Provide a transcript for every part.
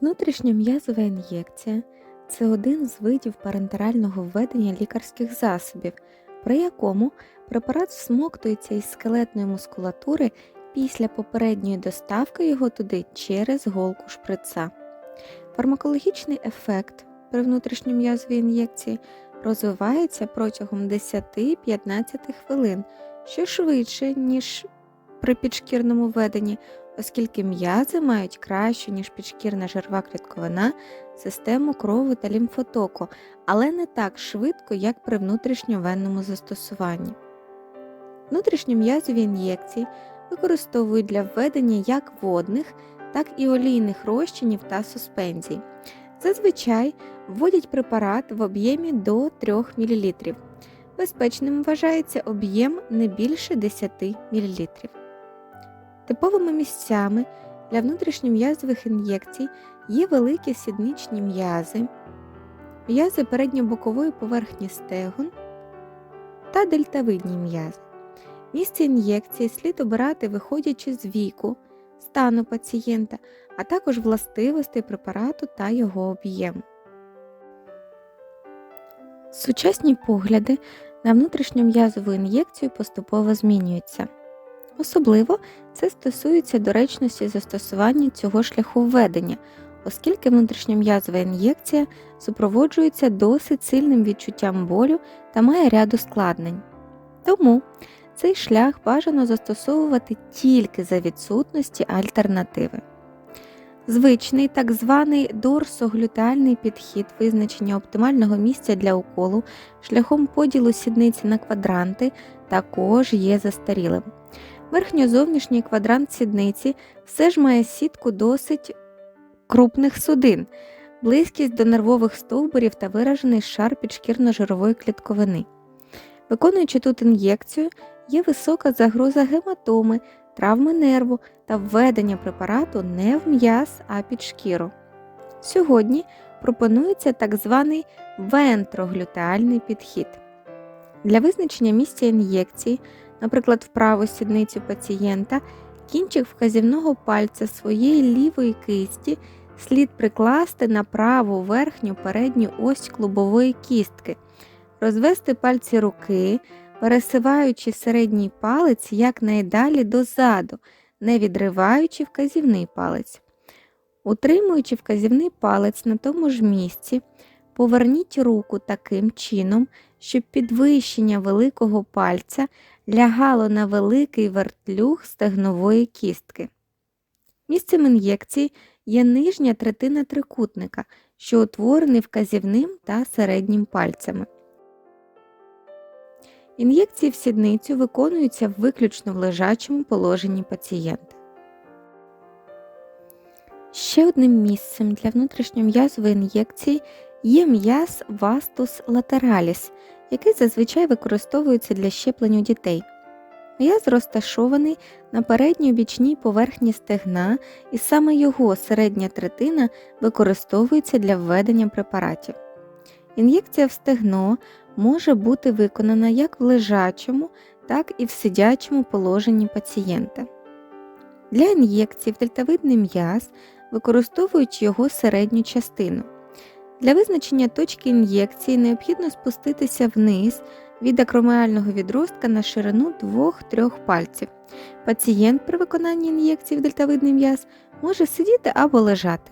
Внутрішньом'язова ін'єкція це один з видів парентерального введення лікарських засобів, при якому препарат всмоктується із скелетної мускулатури після попередньої доставки його туди через голку шприца. Фармакологічний ефект при внутрішньом'язовій ін'єкції розвивається протягом 10-15 хвилин, що швидше, ніж при підшкірному введенні, оскільки м'язи мають кращу, ніж підшкірна жирова клітковина, систему крову та лімфотоку, але не так швидко, як при внутрішньовенному застосуванні. Внутрішньом'язові ін'єкції використовують для введення як водних, так і олійних розчинів та суспензій. Зазвичай вводять препарат в об'ємі до 3 мл. Безпечним вважається об'єм не більше 10 мл. Типовими місцями для внутрішньом'язових ін'єкцій є великі сідничні м'язи, м'язи передньобокової поверхні стегон та дельтавидні м'язи. Місце ін'єкції слід обирати виходячи з віку, стану пацієнта, а також властивостей препарату та його об'єму. Сучасні погляди на внутрішньом'язову ін'єкцію поступово змінюються. Особливо це стосується доречності застосування цього шляху введення, оскільки внутрішньом'язова ін'єкція супроводжується досить сильним відчуттям болю та має ряд ускладнень. Тому цей шлях бажано застосовувати тільки за відсутності альтернативи. Звичний так званий дорсоглютеальний підхід визначення оптимального місця для уколу шляхом поділу сідниці на квадранти також є застарілим. Верхньозовнішній квадрант сідниці все ж має сітку досить крупних судин, близькість до нервових стовбурів та виражений шар підшкірно-жирової клітковини. Виконуючи тут ін'єкцію, є висока загроза гематоми, травми нерву та введення препарату не в м'яз, а під шкіру. Сьогодні пропонується так званий вентроглютеальний підхід. Для визначення місця ін'єкції, наприклад, в праву сідницю пацієнта, кінчик вказівного пальця своєї лівої кисті слід прикласти на праву верхню передню ось клубової кістки, розвести пальці руки, пересиваючи середній палець якнайдалі дозаду, не відриваючи вказівний палець. Утримуючи вказівний палець на тому ж місці, поверніть руку таким чином, щоб підвищення великого пальця лягало на великий вертлюг стегнової кістки. Місцем ін'єкції є нижня третина трикутника, що утворений вказівним та середнім пальцями. Ін'єкції в сідницю виконуються виключно в лежачому положенні пацієнта. Ще одним місцем для внутрішньом'язової ін'єкції є м'яз вастус латераліс, який зазвичай використовується для щеплень у дітей. М'яз розташований на передній бічній поверхні стегна, і саме його середня третина використовується для введення препаратів. Ін'єкція в стегно може бути виконана як в лежачому, так і в сидячому положенні пацієнта. Для ін'єкції в дельтавидний м'яз використовують його середню частину. Для визначення точки ін'єкції необхідно спуститися вниз від акромеального відростка на ширину 2-3 пальців. Пацієнт при виконанні ін'єкції в дельтавидний м'яз може сидіти або лежати.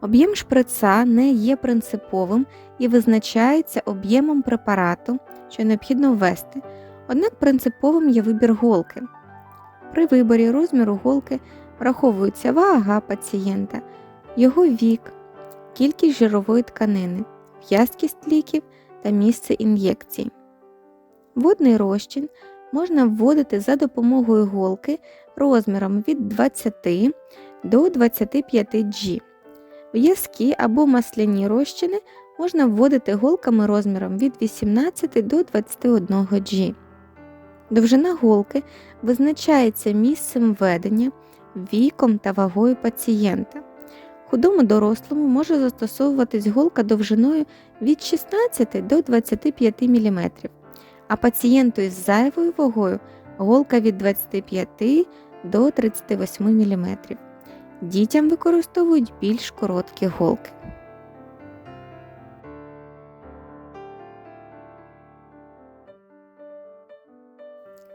Об'єм шприца не є принциповим і визначається об'ємом препарату, що необхідно ввести, однак принциповим є вибір голки. При виборі розміру голки враховується вага пацієнта, його вік, кількість жирової тканини, в'язкість ліків та місце ін'єкції. Водний розчин можна вводити за допомогою голки розміром від 20 до 25 G. В'язкі або масляні розчини можна вводити голками розміром від 18 до 21 G. Довжина голки визначається місцем введення, віком та вагою пацієнта. Худому дорослому може застосовуватись голка довжиною від 16 до 25 мм, а пацієнту із зайвою вагою голка від 25 до 38 мм. Дітям використовують більш короткі голки.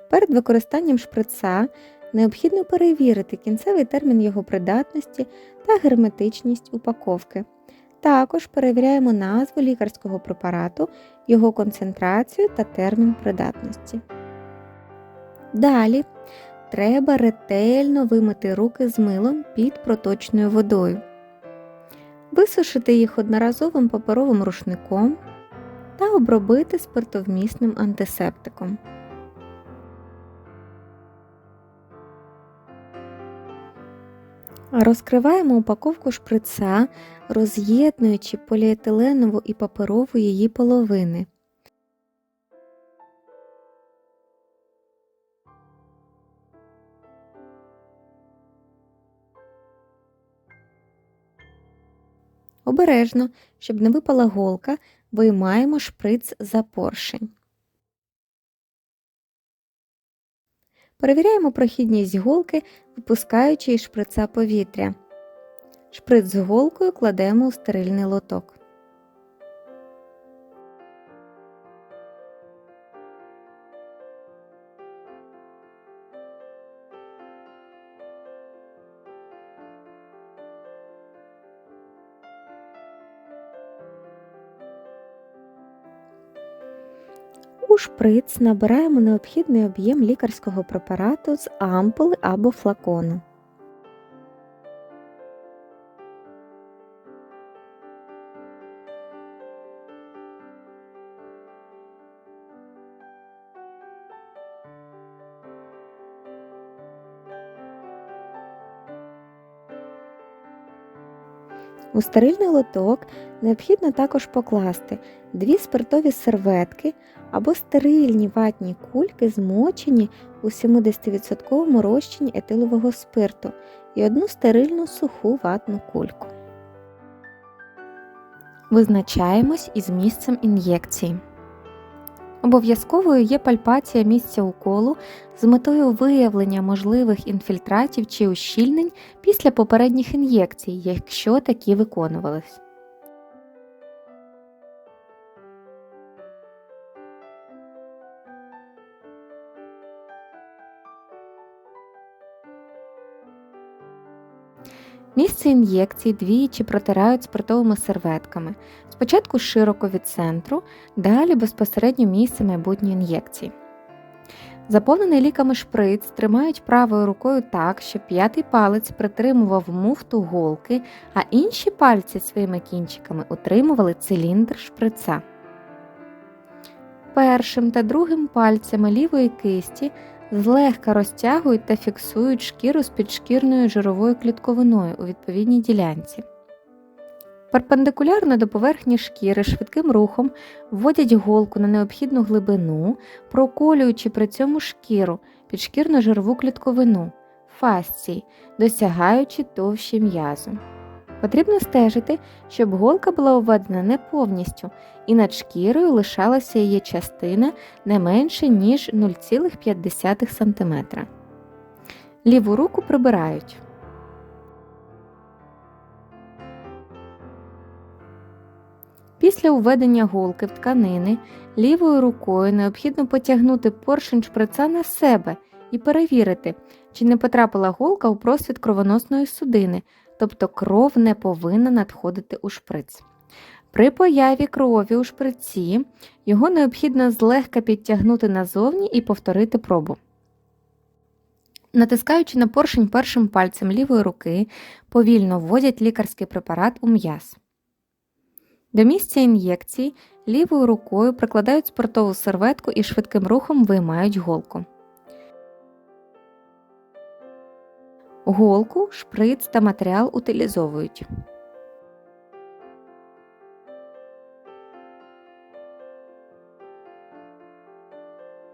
Перед використанням шприца необхідно перевірити кінцевий термін його придатності та герметичність упаковки. Також перевіряємо назву лікарського препарату, його концентрацію та термін придатності. Далі треба ретельно вимити руки з милом під проточною водою, висушити їх одноразовим паперовим рушником та обробити спиртовмісним антисептиком. Розкриваємо упаковку шприца, роз'єднуючи поліетиленову і паперову її половини. Обережно, щоб не випала голка, виймаємо шприц за поршень. Перевіряємо прохідність голки, випускаючи із шприца повітря. Шприц з голкою кладемо у стерильний лоток. У шприц набираємо необхідний об'єм лікарського препарату з ампули або флакону. У стерильний лоток необхідно також покласти дві спиртові серветки або стерильні ватні кульки, змочені у 70% розчині етилового спирту і одну стерильну суху ватну кульку. Визначаємось із місцем ін'єкції. Обов'язковою є пальпація місця уколу з метою виявлення можливих інфільтратів чи ущільнень після попередніх ін'єкцій, якщо такі виконувались. Місце ін'єкції двічі протирають спиртовими серветками. Спочатку широко від центру, далі безпосередньо місце майбутньої ін'єкції. Заповнений ліками шприц тримають правою рукою так, щоб п'ятий палець притримував муфту голки, а інші пальці своїми кінчиками утримували циліндр шприца. Першим та другим пальцями лівої кисті злегка розтягують та фіксують шкіру з підшкірною жировою клітковиною у відповідній ділянці. Перпендикулярно до поверхні шкіри швидким рухом вводять голку на необхідну глибину, проколюючи при цьому шкіру підшкірну жирову клітковину фасції, досягаючи товщі м'язу. Потрібно стежити, щоб голка була введена не повністю, і над шкірою лишалася її частина не менше, ніж 0,5 см. Ліву руку прибирають. Після введення голки в тканини лівою рукою необхідно потягнути поршень шприца на себе і перевірити, чи не потрапила голка у просвіт кровоносної судини, тобто кров не повинна надходити у шприц. При появі крові у шприці його необхідно злегка підтягнути назовні і повторити пробу. Натискаючи на поршень першим пальцем лівої руки, повільно вводять лікарський препарат у м'яз. До місця ін'єкції лівою рукою прикладають спиртову серветку і швидким рухом виймають голку. Голку, шприц та матеріал утилізовують.